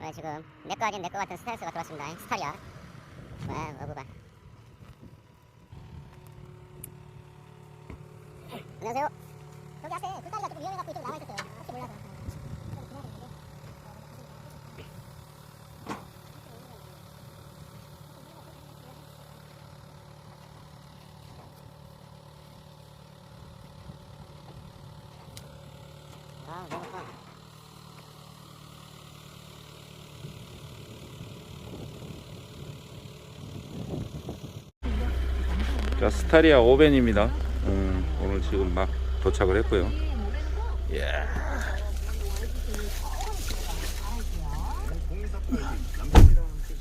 네, 지금 내거 아닌 내거 같은 스탠스가 들어왔습니다. 스타리아. 네, 어부가. 안녕하세요. 저기 앞에 불다리가 조금 위험해갖고 이쪽 나와있었어요. 혹시 몰라서. 아, 너무 커. 자 스타리아 오벤입니다. 음, 오늘 지금 막 도착을 했고요. 이야.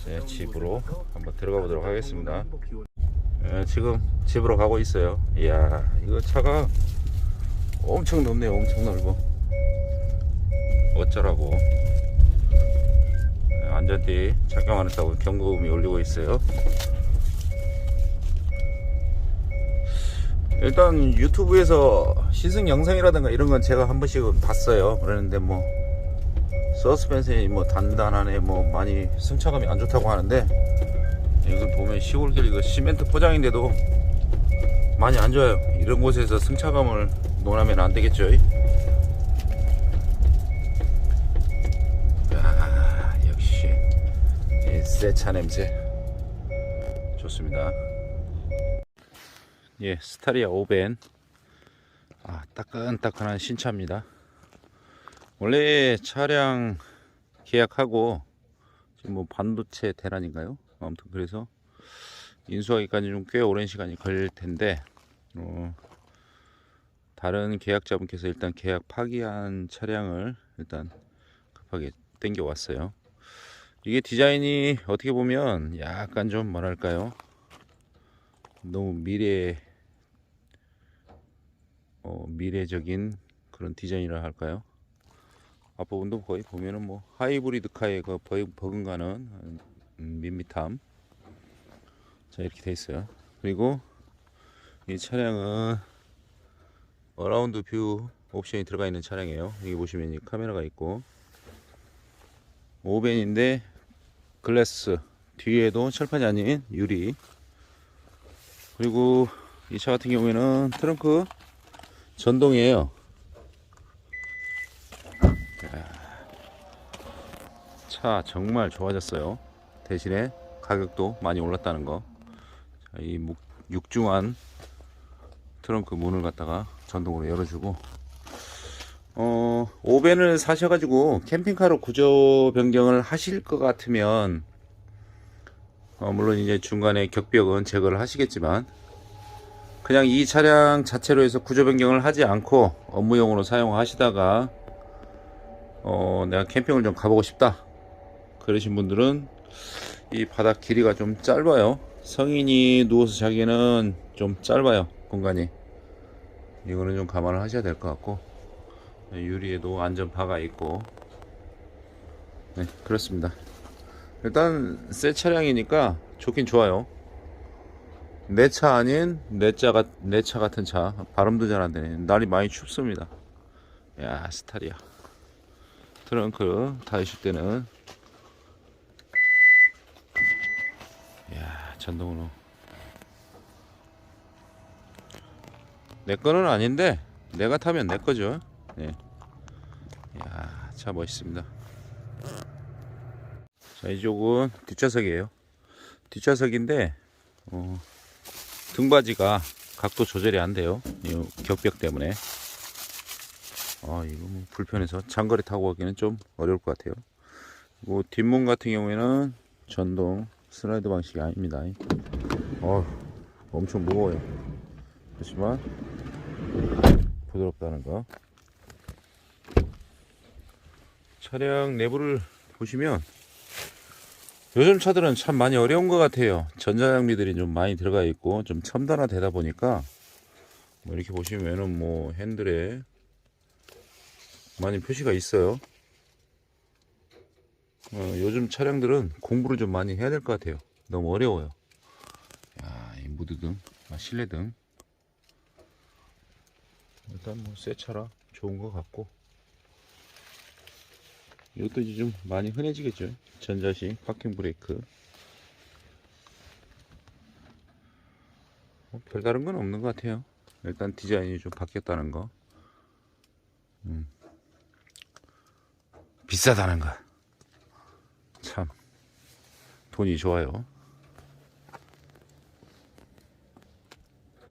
네, 집으로 한번 들어가 보도록 하겠습니다. 예, 지금 집으로 가고 있어요. 이야, 이거 차가 엄청 넓네요. 엄청 넓어. 어쩌라고. 예, 안전띠 착용 안 했다고 경고음이 울리고 있어요. 일단 유튜브에서 시승 영상이라든가 이런 건 제가 한 번씩은 봤어요. 그러는데 뭐 서스펜션이 뭐 단단하네 뭐 많이 승차감이 안 좋다고 하는데 이거 보면 시골길 이거 시멘트 포장인데도 많이 안 좋아요. 이런 곳에서 승차감을 논하면 안 되겠죠. 야, 역시 이새차 냄새 좋습니다. 예, 스타리아 오벤. 아, 따끈따끈한 신차입니다. 원래 차량 계약하고 지금 뭐 반도체 대란인가요? 아무튼 그래서 인수하기까지 좀 꽤 오랜 시간이 걸릴 텐데 어, 다른 계약자분께서 일단 계약 파기한 차량을 일단 급하게 땡겨 왔어요. 이게 디자인이 어떻게 보면 약간 좀 뭐랄까요? 너무 미래 어, 미래적인 그런 디자인이라 할까요? 앞부분도 거의 보면은 뭐 하이브리드 카의 그 버- 버금가는 음, 밋밋함 자 이렇게 돼 있어요. 그리고 이 차량은 어라운드 뷰 옵션이 들어가 있는 차량이에요. 여기 보시면 이 카메라가 있고 오벤인데 글래스 뒤에도 철판이 아닌 유리 그리고 이 차 같은 경우에는 트렁크 전동이에요. 차 정말 좋아졌어요. 대신에 가격도 많이 올랐다는 거. 자, 이 묵- 육중한 트렁크 문을 갖다가 전동으로 열어주고 어, 오벤을 사셔가지고 캠핑카로 구조 변경을 하실 것 같으면 어, 물론 이제 중간에 격벽은 제거를 하시겠지만 그냥 이 차량 자체로 해서 구조 변경을 하지 않고 업무용으로 사용하시다가 어, 내가 캠핑을 좀 가보고 싶다. 그러신 분들은 이 바닥 길이가 좀 짧아요. 성인이 누워서 자기는 좀 짧아요 공간이. 이거는 좀 감안을 하셔야 될 것 같고. 네, 유리에도 안전바가 있고. 네 그렇습니다. 일단 새 차량이니까 좋긴 좋아요 내 차 아닌 내 차가 내차 같은 차. 발음도 잘 안 되네. 날이 많이 춥습니다. 야 스타리아 트렁크 닫으실 때는. 야 전동으로. 내 거는 아닌데 내가 타면 내 거죠. 네. 야차 멋있습니다. 자 이쪽은 뒷좌석이에요. 뒷좌석인데 어, 등받이가 각도 조절이 안 돼요. 이 격벽 때문에. 아 이거 뭐 불편해서 장거리 타고 가기는 좀 어려울 것 같아요. 그리고 뒷문 같은 경우에는 전동 슬라이드 방식이 아닙니다. 어 엄청 무거워요. 그렇지만 부드럽다는 거. 차량 내부를 보시면 요즘 차들은 참 많이 어려운 것 같아요. 전자장비들이 좀 많이 들어가 있고 좀 첨단화되다 보니까 뭐 이렇게 보시면은 뭐 핸들에 많이 표시가 있어요. 어, 요즘 차량들은 공부를 좀 많이 해야 될 것 같아요. 너무 어려워요. 야, 이 무드등, 아, 실내등. 일단 뭐 새 차라 좋은 것 같고 이것도 이제 좀 많이 흔해지겠죠. 전자식 파킹 브레이크. 뭐 별다른 건 없는 것 같아요. 일단 디자인이 좀 바뀌었다는 거. 음. 비싸다는 거. 참 돈이 좋아요.